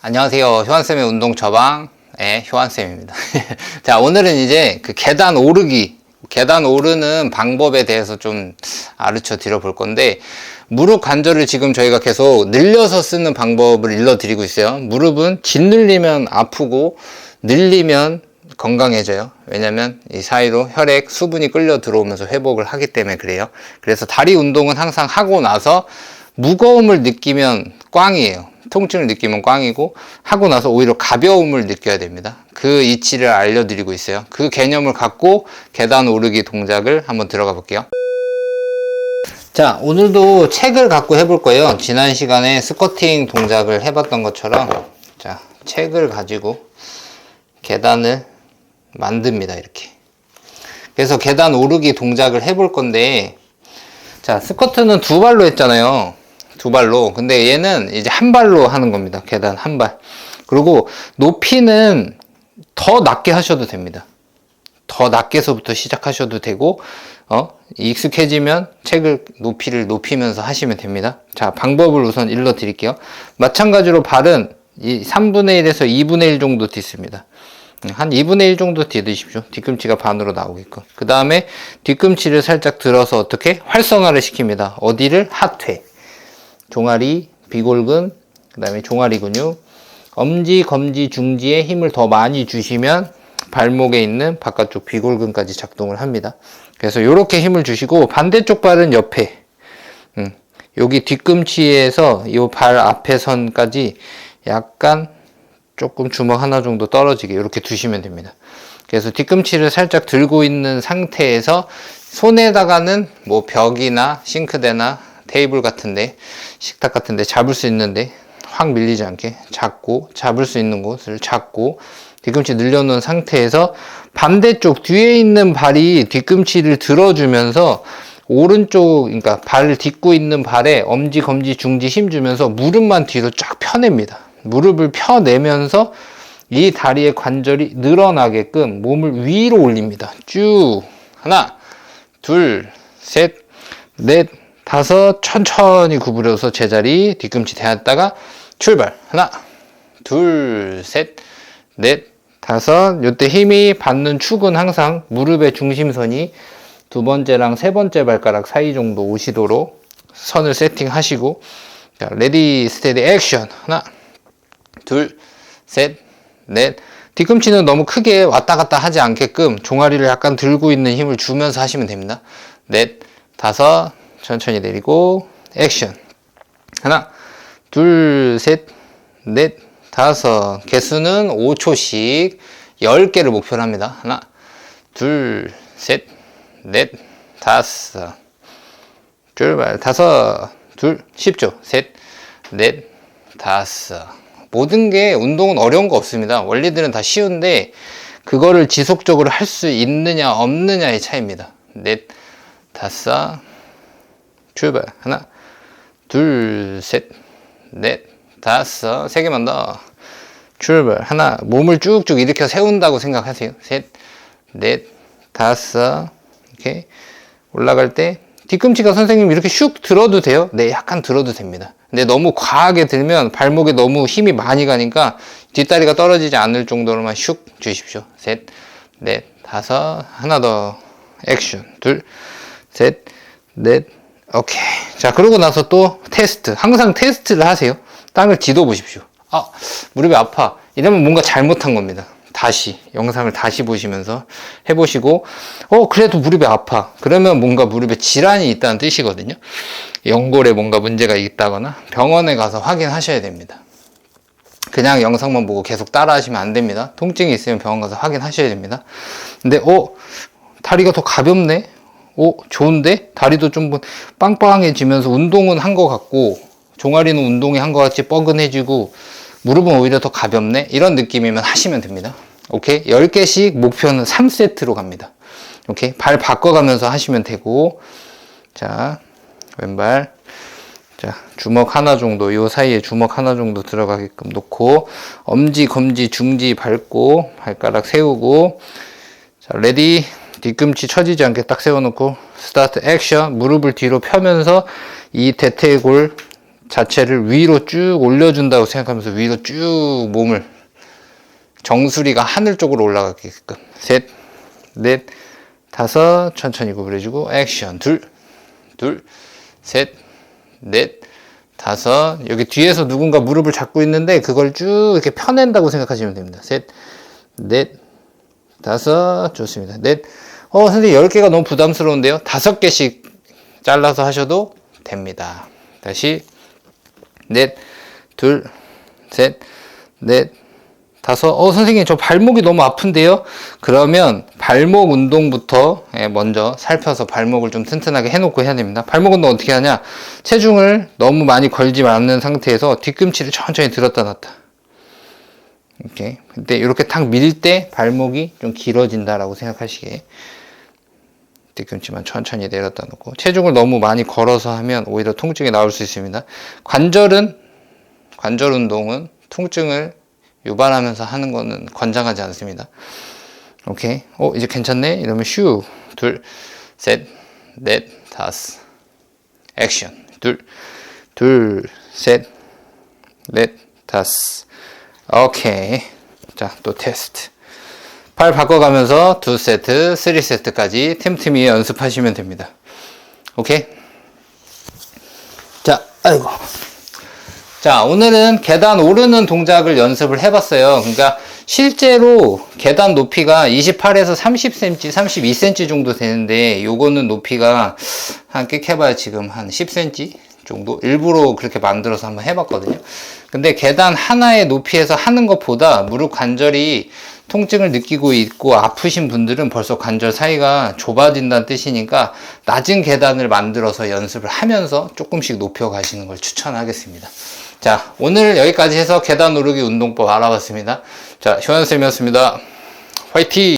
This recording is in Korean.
안녕하세요. 효한쌤의 운동 처방의 효한쌤입니다. 자, 오늘은 이제 그 계단 오르기, 계단 오르는 방법에 대해서 좀 가르쳐 드려 볼 건데, 무릎 관절을 지금 저희가 계속 늘려서 쓰는 방법을 일러 드리고 있어요. 무릎은 짓눌리면 아프고, 늘리면 건강해져요. 왜냐면 이 사이로 혈액, 수분이 끌려 들어오면서 회복을 하기 때문에 그래요. 그래서 다리 운동은 항상 하고 나서 무거움을 느끼면 꽝이에요. 통증을 느끼면 꽝이고 하고 나서 오히려 가벼움을 느껴야 됩니다. 그 이치를 알려드리고 있어요. 그 개념을 갖고 계단 오르기 동작을 한번 들어가 볼게요. 자, 오늘도 책을 갖고 해볼 거예요. 지난 시간에 스쿼팅 동작을 해봤던 것처럼 자, 책을 가지고 계단을 만듭니다. 이렇게. 그래서 계단 오르기 동작을 해볼 건데 자, 스쿼트는 두 발로 했잖아요. 두 발로. 근데 얘는 이제 한 발로 하는 겁니다. 계단 한 발. 그리고 높이는 더 낮게 하셔도 됩니다. 더 낮게서부터 시작하셔도 되고, 어, 익숙해지면 책을 높이를 높이면서 하시면 됩니다. 자, 방법을 우선 일러 드릴게요. 마찬가지로 발은 이 3분의 1에서 2분의 1 정도 딛습니다. 한 2분의 1 정도 디드십시오. 뒤꿈치가 반으로 나오게끔. 그 다음에 뒤꿈치를 살짝 들어서 어떻게? 활성화를 시킵니다. 어디를? 하퇴. 종아리, 비골근, 그 다음에 종아리 근육, 엄지, 검지, 중지에 힘을 더 많이 주시면 발목에 있는 바깥쪽 비골근까지 작동을 합니다. 그래서 이렇게 힘을 주시고 반대쪽 발은 옆에, 음, 여기 뒤꿈치에서 이 발 앞에 선까지 약간 조금 주먹 하나 정도 떨어지게 이렇게 두시면 됩니다. 그래서 뒤꿈치를 살짝 들고 있는 상태에서 손에다가는 뭐 벽이나 싱크대나 테이블 같은데 식탁 같은데 잡을 수 있는데 확 밀리지 않게 잡고 잡을 수 있는 곳을 잡고 뒤꿈치 늘려놓은 상태에서 반대쪽 뒤에 있는 발이 뒤꿈치를 들어주면서 오른쪽 그러니까 발을 딛고 있는 발에 엄지 검지 중지 힘 주면서 무릎만 뒤로 쫙 펴냅니다. 무릎을 펴내면서 이 다리의 관절이 늘어나게끔 몸을 위로 올립니다. 쭉 하나 둘셋넷 다섯 천천히 구부려서 제자리 뒤꿈치 대었다가 출발. 하나 둘 셋 넷 다섯. 요때 힘이 받는 축은 항상 무릎의 중심선이 두 번째랑 세 번째 발가락 사이 정도 오시도록 선을 세팅하시고 자 레디 스테디 액션. 하나 둘 셋 넷. 뒤꿈치는 너무 크게 왔다 갔다 하지 않게끔 종아리를 약간 들고 있는 힘을 주면서 하시면 됩니다. 넷 다섯 천천히 내리고 액션. 하나 둘 셋 넷 다섯. 개수는 5초씩 10개를 목표로 합니다. 하나 둘 셋 넷 다섯. 출발. 다섯 둘 10초. 셋넷 다섯. 모든 게 운동은 어려운 거 없습니다. 원리들은 다 쉬운데 그거를 지속적으로 할 수 있느냐 없느냐의 차이입니다. 넷 다섯 출발. 하나 둘 셋 넷 다섯 세 개만 더. 출발. 하나 몸을 쭉쭉 일으켜 세운다고 생각하세요. 셋넷 다섯 이렇게 올라갈 때 뒤꿈치가 선생님 이렇게 슉 들어도 돼요? 네 약간 들어도 됩니다. 근데 너무 과하게 들면 발목에 너무 힘이 많이 가니까 뒷다리가 떨어지지 않을 정도로만 슉 주십시오. 셋 넷 다섯. 하나 더. 액션. 둘 셋 넷 오케이. 자, 그러고 나서 또 테스트. 항상 테스트를 하세요. 땅을 뒤도 보십시오. 아, 무릎이 아파. 이러면 뭔가 잘못한 겁니다. 다시, 영상을 다시 보시면서 해보시고, 어, 그래도 무릎이 아파. 그러면 뭔가 무릎에 질환이 있다는 뜻이거든요. 연골에 뭔가 문제가 있다거나 병원에 가서 확인하셔야 됩니다. 그냥 영상만 보고 계속 따라 하시면 안 됩니다. 통증이 있으면 병원 가서 확인하셔야 됩니다. 근데, 어, 다리가 더 가볍네? 오, 좋은데? 다리도 좀 빵빵해지면서 운동은 한 것 같고, 종아리는 운동이 한 것 같이 뻐근해지고, 무릎은 오히려 더 가볍네? 이런 느낌이면 하시면 됩니다. 오케이? 10개씩 목표는 3세트로 갑니다. 오케이? 발 바꿔가면서 하시면 되고, 자, 왼발. 자, 주먹 하나 정도, 요 사이에 주먹 하나 정도 들어가게끔 놓고, 엄지, 검지, 중지 밟고, 발가락 세우고, 자, 레디. 뒤꿈치 처지지 않게 딱 세워놓고 스타트 액션 무릎을 뒤로 펴면서 이 대퇴골 자체를 위로 쭉 올려준다고 생각하면서 위로 쭉 몸을 정수리가 하늘 쪽으로 올라가게끔. 셋, 넷, 다섯 천천히 구부려주고 액션. 둘, 둘, 셋, 넷, 다섯. 여기 뒤에서 누군가 무릎을 잡고 있는데 그걸 쭉 이렇게 펴낸다고 생각하시면 됩니다. 셋, 넷, 다섯 좋습니다. 넷, 어 선생님 열 개가 너무 부담스러운데요. 다섯 개씩 잘라서 하셔도 됩니다. 다시 넷, 둘, 셋, 넷, 다섯. 어, 선생님, 저 발목이 너무 아픈데요? 그러면 발목 운동부터 예, 먼저 살펴서 발목을 좀 튼튼하게 해놓고 해야 됩니다. 발목 운동 어떻게 하냐? 체중을 너무 많이 걸지 않는 상태에서 뒤꿈치를 천천히 들었다 놨다. 이렇게. 근데 이렇게 탁 밀 때 발목이 좀 길어진다라고 생각하시게. 뒤꿈치만 천천히 내렸다 놓고 체중을 너무 많이 걸어서 하면 오히려 통증이 나올 수 있습니다. 관절은 관절 운동은 통증을 유발하면서 하는 거는 권장하지 않습니다. 오케이. 어, 이제 괜찮네? 이러면 슈. 둘, 셋, 넷, 다섯. 액션. 둘, 둘, 셋, 넷, 다섯. 오케이. 자, 또 테스트. 팔 바꿔가면서 두 세트, 쓰리 세트까지 틈틈이 연습하시면 됩니다. 오케이? 자, 아이고. 자, 오늘은 계단 오르는 동작을 연습을 해봤어요. 그러니까 실제로 계단 높이가 28에서 30cm, 32cm 정도 되는데 요거는 높이가 한꽤 해봐야 지금 한 10cm 정도? 일부러 그렇게 만들어서 한번 해봤거든요. 근데 계단 하나의 높이에서 하는 것보다 무릎 관절이 통증을 느끼고 있고 아프신 분들은 벌써 관절 사이가 좁아진다는 뜻이니까 낮은 계단을 만들어서 연습을 하면서 조금씩 높여 가시는 걸 추천하겠습니다. 자, 오늘 여기까지 해서 계단 오르기 운동법 알아봤습니다. 자, 효연쌤이었습니다. 화이팅!